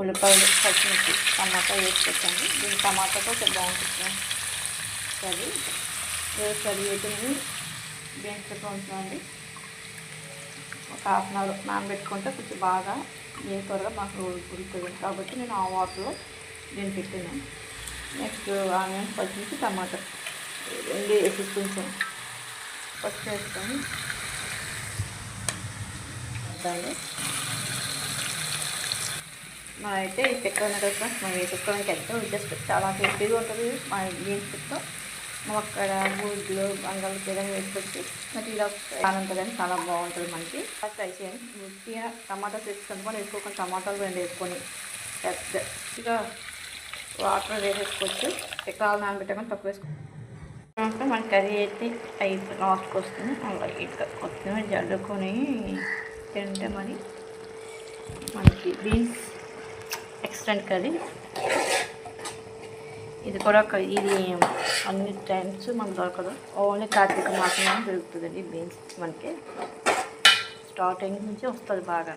ఉల్లిపాయలు పచ్చిమిర్చి టమాటా వేసుకొచ్చాను దీని టమాటాతో కొంచెం బాగుంటుంది. కర్రీ. కర్రీ అయితే నేను బీన్స్ ఒక హాఫ్ అన్ అవర్ నానబెట్టుకుంటే కొంచెం బాగా ఏ త్వరగా మాకు ఉడుకుతుంది. కాబట్టి నేను ఆ వాటర్లో దీన్ని పెట్టాను. నెక్స్ట్ ఆనియన్ పచ్చిమిర్చి టమాటా. రెండు వేసి కొంచెం పచ్చి వేసుకొని దాన్ని అయితే ఈ చక్కెర ఉన్న కదా మనం ఈ ఎంతో జస్ట్ చాలా టేస్టీగా ఉంటుంది. మా బీన్స్ చెప్తాం? అక్కడ గుడ్లు బంగాళ వేసుకొచ్చి మరి ఇలా ఉంటుందని చాలా బాగుంటుంది మనకి. ట్రై చేయండి. ముఖ్యంగా టమాటా వేసుకొని కూడా వేసుకోకుండా టమాటాలు రెండు వేసుకొని పెద్ద వాటర్ వేసేసుకోవచ్చు. చక్రాలు నానబెట్టకుండా తక్కువ వేసుకో మన కర్రీ అయితే ఐదు లాస్ట్కి వస్తుంది. అలా ఇట్లా కొత్తిమీర జల్లుకొని తింటే మరి మనకి బీన్స్ ఎక్సలెంట్ కర్రీ ఇది కూడా ఒక ఇది అన్ని టైమ్స్ మనకు దొరకదు. ఓన్లీ కార్తీక మాసంలో దొరుకుతుందండి బీన్స్ మనకి. స్టార్టింగ్ నుంచి వస్తుంది బాగా.